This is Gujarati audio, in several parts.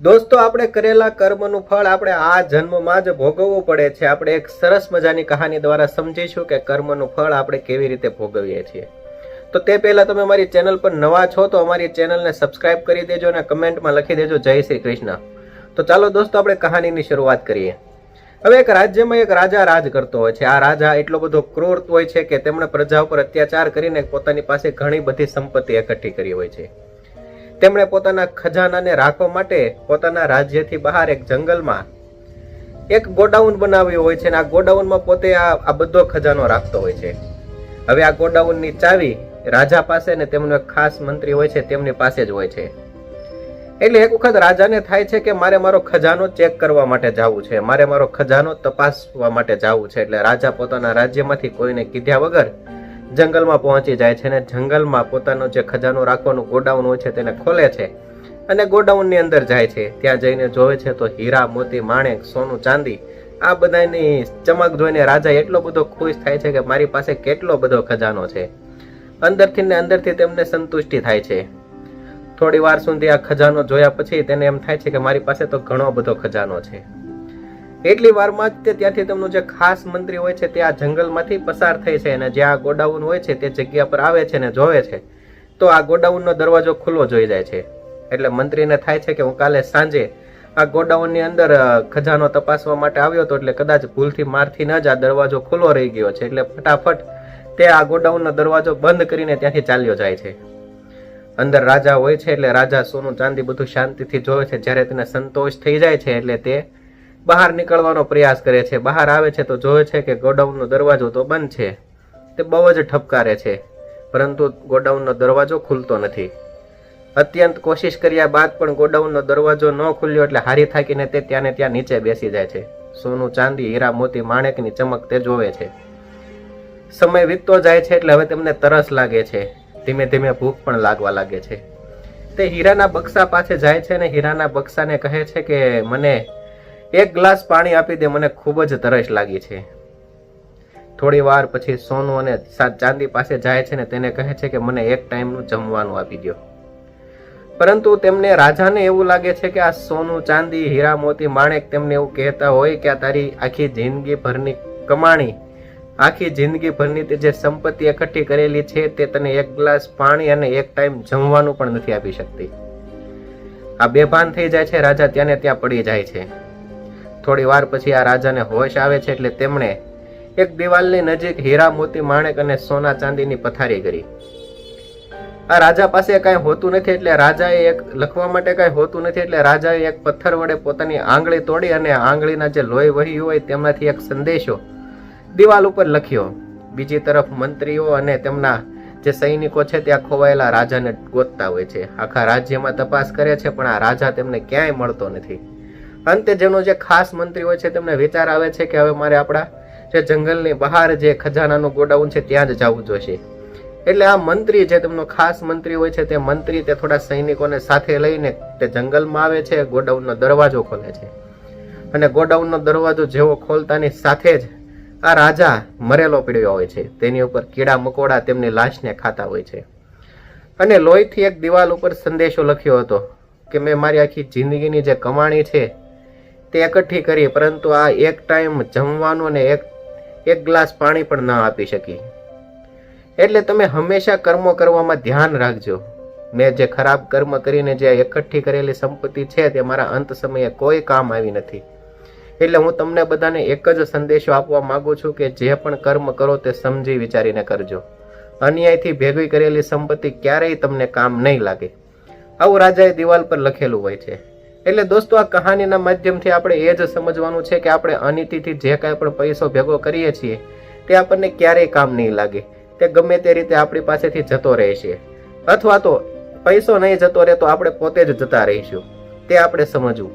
દોસ્તો, આપણે કરેલા કર્મનું ફળ આપણે આ જન્મમાં જ ભોગવવું પડે છે. આપણે એક સરસ મજાની કહાની દ્વારા સમજીશું કે કર્મનું ફળ આપણે કેવી રીતે ભોગવીએ છીએ. તો તે પહેલા તમે અમારી ચેનલ પર નવા છો તો અમારી ચેનલને સબસ્ક્રાઇબ કરી દેજો અને કમેન્ટમાં લખી દેજો, જય શ્રી કૃષ્ણ. તો ચાલો દોસ્તો, આપણે કહાનીની શરૂઆત કરીએ. હવે એક રાજ્યમાં એક રાજા રાજ કરતો હોય છે. આ રાજા એટલો બધો ક્રૂર હોય છે કે તેમણે પ્રજા ઉપર અત્યાચાર કરીને પોતાની પાસે ઘણી બધી સંપત્તિ એકઠી કરી હોય છે. તેમણે પોતાના ખજાનાને રાખવા માટે પોતાના રાજ્યથી બહાર એક જંગલમાં એક ગોડાઉન બનાવ્યું હોય છે અને આ ગોડાઉનમાં પોતે આ આ બધો ખજાનો રાખતો હોય છે. હવે આ ગોડાઉનની ચાવી રાજા પાસે ને તેમનો એક ખાસ મંત્રી હોય છે, તેમની પાસે જ હોય છે. એટલે એક વખત રાજાને થાય છે કે મારે મારો ખજાનો ચેક કરવા માટે જવું છે, મારે મારો ખજાનો તપાસવા માટે જવું છે. એટલે રાજા પોતાના રાજ્યમાંથી કોઈને કીધા વગર જંગલમાં પહોંચી જાય છે અને જંગલમાં પોતાનો જે ખજાનો રાખવાનું ગોડાઉન હોય છે તેને ખોલે છે અને ગોડાઉનની અંદર જાય છે. ત્યાં જઈને જોવે છે તો હીરા, મોતી, માણેક, સોનું, ચાંદી, આ બધાની ચમક જોઈને રાજા એટલો બધો ખુશ થાય છે કે મારી પાસે કેટલો બધો ખજાનો છે. અંદરથી ને અંદરથી તેમને સંતુષ્ટિ થાય છે. થોડી વાર સુધી આ ખજાનો જોયા પછી તેને એમ થાય છે કે મારી પાસે તો ઘણો બધો ખજાનો છે. એટલી વારમાં જ તે ત્યાંથી તેમનો જે ખાસ મંત્રી હોય છે તે આ જંગલમાંથી પસાર થઈ છે અને જ્યાં આ ગોડાઉન હોય છે તે જગ્યા પર આવે છે અને જોવે છે, તો આ ગોડાઉનનો દરવાજો ખુલ્લો જોઈ જાય છે. એટલે મંત્રીને થાય છે કે હું કાલે સાંજે આ ગોડાઉનની અંદર ખજાનો તપાસવા માટે આવ્યો હતો એટલે કદાચ ભૂલથી મારથી ન જ આ દરવાજો ખુલ્લો રહી ગયો છે. એટલે ફટાફટ તે આ ગોડાઉનનો દરવાજો બંધ કરીને ત્યાંથી ચાલ્યો જાય છે. અંદર રાજા હોય છે એટલે રાજા સોનું ચાંદી બધું શાંતિથી જોવે છે. જ્યારે તેને સંતોષ થઈ જાય છે એટલે તે બહાર નીકળવાનો પ્રયાસ કરે છે. બહાર આવે છે તો જોવે છે કે ગોડાઉનનો દરવાજો તો બંધ છે. તે બહુ જ ઠપકારે છે. પરંતુ ગોડાઉનનો દરવાજો ખુલતો નથી. અત્યંત કોશિશ કર્યા બાદ પણ ગોડાઉનનો દરવાજો ન ખુલ્યો એટલે હારી થાકીને તે ત્યાં ને ત્યાં નીચે બેસી જાય છે. સોનું, ચાંદી, હીરા, મોતી, માણેકની ચમક તે જોવે છે. સમય વીતતો જાય છે એટલે હવે તેમને તરસ લાગે છે. ધીમે ધીમે ભૂખ પણ લાગવા લાગે છે. તે હીરાના બક્સા પાસે જાય છે અને હીરાના બક્સાને કહે છે કે, મને એક ગ્લાસ પાણી આપી દે, મને ખૂબ જ તરસ લાગી છે. થોડી વાર પછી સોનું અને ચાંદી પાસે જાય છે ને તેને કહે છે કે મને એક ટાઈમનું જમવાનું આપી દો પરંતુ તેમને રાજાને એવું લાગે છે કે આ સોનું, ચાંદી, હીરા, મોતી, માણેક તેમને એવું કહેતા હોય કે આ તારી આખી જિંદગી ભરની કમાણી, આખી જિંદગી ભરની તે જે સંપત્તિ એકઠી કરેલી છે તે તને એક ગ્લાસ પાણી અને એક ટાઈમ જમવાનું પણ નથી આપી શકતી. આ બેભાન થઈ જાય છે, રાજા ત્યાં ને ત્યાં પડી જાય છે. થોડી વાર પછી આ રાજાને હોશ આવે છે એટલે તેમણે એક દિવાલની નજીક હીરા મોતી માણેક અને સોના ચાંદીની પથારી કરી. આ રાજા પાસે કાંઈ હોતું નથી એટલે રાજાએ એક, લખવા માટે કાંઈ હોતું નથી એટલે રાજાએ એક પથ્થર વડે પોતાની આંગળી તોડી અને આંગળીના જે લોહી વહી હોય તેમાંથી એક સંદેશો દિવાલ ઉપર લખ્યો. બીજી તરફ મંત્રીઓ અને તેમના જે સૈનિકો છે ત્યાં ખોવાયેલા રાજાને ગોતતા હોય છે. આખા રાજ્યમાં તપાસ કરે છે પણ આ રાજા તેમને ક્યાંય મળતો નથી. અંતે જેનો જે ખાસ મંત્રી હોય છે, તેમને વિચાર આવે છે કે હવે મારે આપણા જે જંગલની બહાર જે ખજાનાનું ગોડાઉન છે, ત્યાં જ જવું જોઈશે એટલે આ મંત્રી જે તેમનો ખાસ મંત્રી હોય છે, તે મંત્રી તે થોડા સૈનિકોને સાથે લઈને તે જંગલમાં આવે છે, ગોડાઉનનો દરવાજો ખોલે છે. અને ગોડાઉનનો દરવાજો જેવો ખોલતાની સાથે જ આ રાજા મરેલો પીડ્યો હોય છે. તેની ઉપર કીડા મકોડા તેમની લાશને ખાતા હોય છે. અને લોહીથી એક દિવાલ ઉપર સંદેશો લખ્યો હતો કે મેં મારી આખી જિંદગીની જે કમાણી છે તે એકઠી કરી, પરંતુ આ એક ટાઈમ જમવાનું અને એક એક ગ્લાસ પાણી પણ ન આપી શકી. એટલે તમે હંમેશા કર્મો કરવામાં ધ્યાન રાખજો. મેં જે ખરાબ કર્મ કરીને જે એકઠી કરેલી સંપત્તિ છે, તે મારા અંત સમયે કોઈ કામ આવી નથી. એટલે હું તમને બધાને એક જ સંદેશો આપવા માગું છું કે જે પણ કર્મ કરો તે સમજી વિચારીને કરજો. અન્યાયથી ભેગી કરેલી સંપત્તિ ક્યારેય તમને કામ નહીં લાગે. આવું રાજાએ દિવાલ પર લખેલું હોય છે. એટલે દોસ્તો, આ કહાનીના માધ્યમથી આપણે એ જ સમજવાનું છે કે આપણે અનિતિથી જે કાંઈ પણ પૈસો ભેગો કરીએ છીએ, તે આપણને ક્યારેય કામ નહીં લાગે. તે ગમે તે રીતે આપણી પાસેથી જતો રહેશે અથવા તો પૈસો નહીં જતો રહે તો આપણે પોતે જ જતા રહીશું. તે આપણે સમજવું.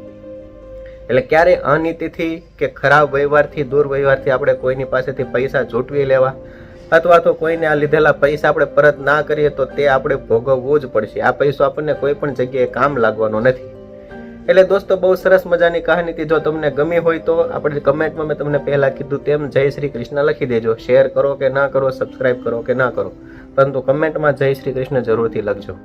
એટલે ક્યારેય અનિતિથી કે ખરાબ વ્યવહારથી દૂર વ્યવહારથી આપણે કોઈની પાસેથી પૈસા ઝૂંટવી લેવા, અથવા તો કોઈને આ લીધેલા પૈસા આપણે પરત ના કરીએ તો તે આપણે ભોગવવું જ પડશે. આ પૈસો આપણને કોઈ પણ જગ્યાએ કામ લાગવાનો નથી. એટલે દોસ્તો, બહુ સરસ મજાની કહાનીથી જો તમને ગમી હોય તો આપણે કમેન્ટમાં મેં તમને પહેલાં કીધું તેમ જય શ્રી કૃષ્ણ લખી દેજો. શેર કરો કે ના કરો સબસ્ક્રાઈબ કરો કે ના કરો. પરંતુ કમેન્ટમાં જય શ્રી કૃષ્ણ જરૂરથી લખજો.